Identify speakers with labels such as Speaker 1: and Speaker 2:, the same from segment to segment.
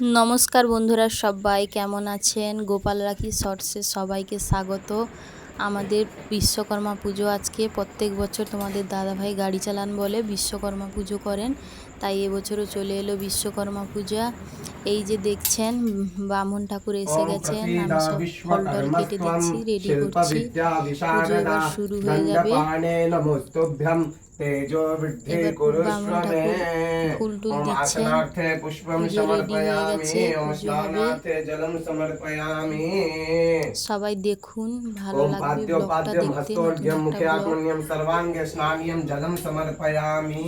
Speaker 1: নমস্কার বন্ধুরা সবাই কেমন আছেন? গোপাল রাখি শর্টসে সবাইকে স্বাগত। আমাদের বিশ্বকর্মা পুজো আজকে। প্রত্যেক বছর তোমাদের দাদাভাই গাড়ি চালান বলে বিশ্বকর্মা পুজো করেন। তাই এবছরও চলে এলো বিশ্বকর্মা পূজা। এই যে দেখছেন বামন ঠাকুর এসে গেছেন। আমি সব ফল টল কেটে দিচ্ছি রেডি করছি। পুজো এবার শুরু হয়ে যাবে। এবার
Speaker 2: মে
Speaker 1: ঠাকুর ফুল টুল দিচ্ছেন। পুজো ready হয়ে গেছে, পুজো হবে। সবাই দেখুন ভালো লাগবে। पाद्यो
Speaker 2: पाद्यम
Speaker 1: मुख्यात्मन्यम मुखे
Speaker 2: आत्मन्यम सर्वांग स्नानियम जलम समर्पयामी।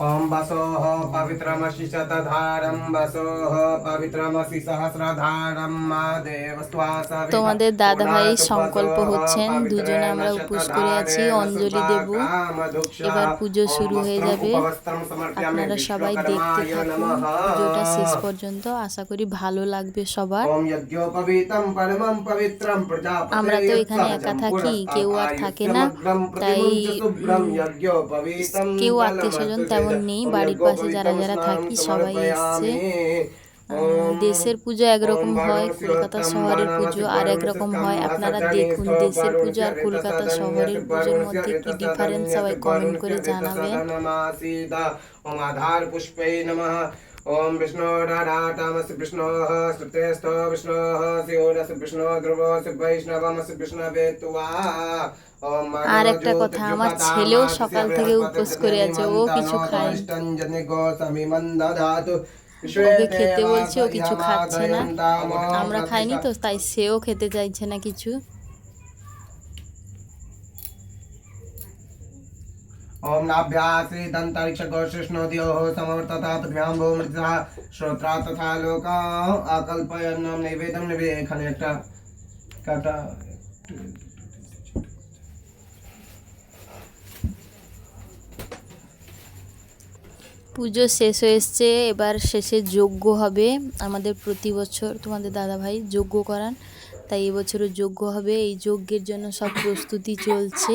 Speaker 2: ॐ वसोः पवित्रमसि शतधारं वसोः पवित्रमसि सहस्रधारं मा देवस्त्वा सविता
Speaker 1: তোমাদের দাদাভাই
Speaker 2: পুনাতু
Speaker 1: সংকল্প
Speaker 2: পদোঃ
Speaker 1: হচ্ছেন,
Speaker 2: পবিত্রেণ
Speaker 1: দুজনে আমরা উপোস করে আছি,
Speaker 2: শতধারেণ
Speaker 1: অঞ্জলি দেব।
Speaker 2: সুধাকামধুক্ষা।
Speaker 1: এবার পুজো
Speaker 2: ॐ
Speaker 1: শুরু হয়ে
Speaker 2: বস্ত্রম
Speaker 1: যাবে।
Speaker 2: উপবস্ত্রম সমর্পয়ামি
Speaker 1: আপনারা সবাই দেখতে
Speaker 2: বিশ্বকর্মায়
Speaker 1: থাকুন
Speaker 2: নমঃ।
Speaker 1: পুজোটা শেষ পর্যন্ত আশা করি ভালো লাগবে সবার
Speaker 2: ॐ यज्ञोपवीतं परमं पवित्रं प्रजापते
Speaker 1: আমরা তো এখানে একা থাকি, কেউ আর থাকে না, তাই, উম, কেউ আত্মীয়স্বজন তেমন নেই, বাড়ির পাশে যারা যারা থাকি সবাই এসছে। দেশের পুজো একরকম হয় কলকাতা শহরের পুজো আর একরকম হয়। আপনারা দেখুন দেশের পুজো আর কলকাতা শহরের পুজোর মধ্যে কি ডিফারেন্স সবাই কমেন্ট করে জানাবেন।
Speaker 2: নমঃ ওম বিষ্ণুরাটামসি বিষ্ণোঃ শ্রুতেস্থ বিষ্ণোঃ শিওরসি বিষ্ণু ধ্রুবসি বৈষ্ণবমসি বিষ্ণবে তুয়া ওম
Speaker 1: আর একটা কথা, আমার ছেলেও সকাল থেকে উপোস করে আছে, ও কিছু। ওকে খেতে বলছি ও কিছু খাচ্ছে না আমরা খাইনি তো তাই সেও খেতে চাইছে না কিছু
Speaker 2: ओम नाभ्यासे दन्तरिक्षगोशिष्णोद्योः समवर्तताभ्यां भो मृत्युः श्रोत्रा तथा लोका आकल्पयन्नं नैवेदं নিবে এখানে একটা কাটা
Speaker 1: পুজো শেষ হয়ে এসছে এবার শেষে যজ্ঞ হবে আমাদের প্রতি বছর তোমাদের দাদাভাই যজ্ঞ করান তাই এবছরও যজ্ঞ হবে এই যজ্ঞের জন্য সব প্রস্তুতি চলছে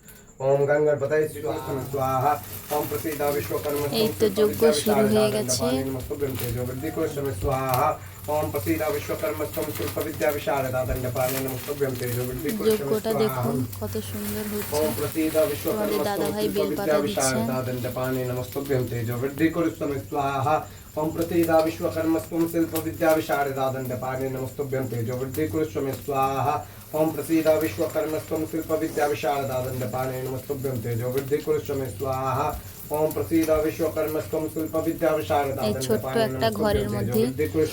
Speaker 2: गंगणपतये स्वाहा ओम प्रसीदा विश्वकर्म
Speaker 1: এই তো যজ্ঞ শুরু হয়ে গেছে।
Speaker 2: स्वाहा ओम प्रसीदा विश्वकर्मस्तम शिल्प विद्या विशारदा दंडपाणे नमस्तुभ्यं तेजो वृद्धि
Speaker 1: যজ্ঞটা দেখুন কত সুন্দর হচ্ছে
Speaker 2: ओम प्रसीदा विश्वकर्मस्तम
Speaker 1: দাদাভাই
Speaker 2: शिल्प
Speaker 1: বেলপাতা
Speaker 2: विद्या
Speaker 1: দিচ্ছেন।
Speaker 2: विशारदा दंडपाणे नमस्तुभ्यं तेजो वृद्धि कुरुष्वमे स्वाहा ओम प्रसीदा विश्वकर्मस्तम शिल्प विद्या विशारदा दंडपाणे नमस्तुभ्यं तेजो वृद्धि कुरुष्वमे स्वाहा ओम प्रसीदा विश्वकर्मस्व शिल्प विद्या विशारदानंद पाने नमस्तुभ्यम तेजो वृद्धि कुरुष्व स्वाहा। ओम प्रसीदा विश्वकर्मस्तम शिल्प विद्या विशारदा
Speaker 1: এই ছোট্ট একটা ঘরের মধ্যে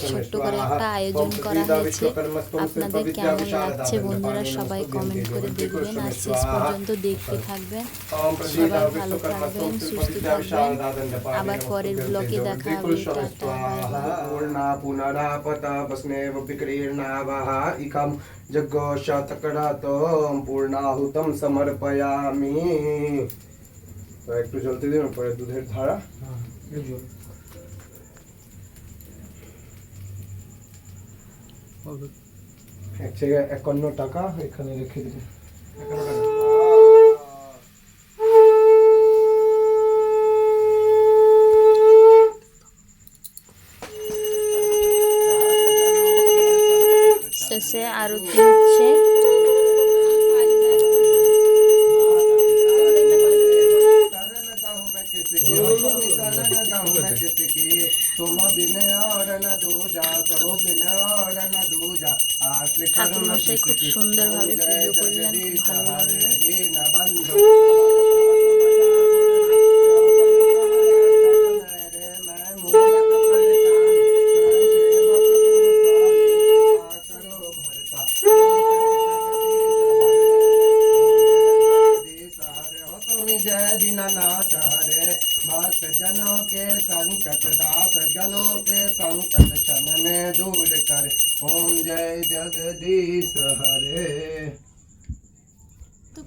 Speaker 1: ছোট্ট করে একটা আয়োজন করা হয়েছে আপনাদের কেমন লাগছে বন্ধুরা সবাই কমেন্ট করে দেখবেন আর শেষ পর্যন্ত দেখতে থাকবেন সবাই ভালো থাকবেন সুস্থ থাকবেন আবার পরের ব্লগে দেখা হবে টাটা বাই বাই
Speaker 2: पूर्णा पुनरापता वस्नेव विक्रीर्णावः इकं जग्गोशतकरातो पूर्णाहुतं समर्पयामि তো একটু জ্বলতে দিন পরে দুধের ধারা। এক জায়গায় একান্ন টাকা এখানে রেখে দিন
Speaker 1: ঠাকুরমশাই খুব সুন্দরভাবে পুজো করলেন, খুব ভালো লাগলো।
Speaker 2: सज्जनों के संकट दास जनों के संकट छन में दूर कर ओम जय जगदीश हरे।
Speaker 1: तो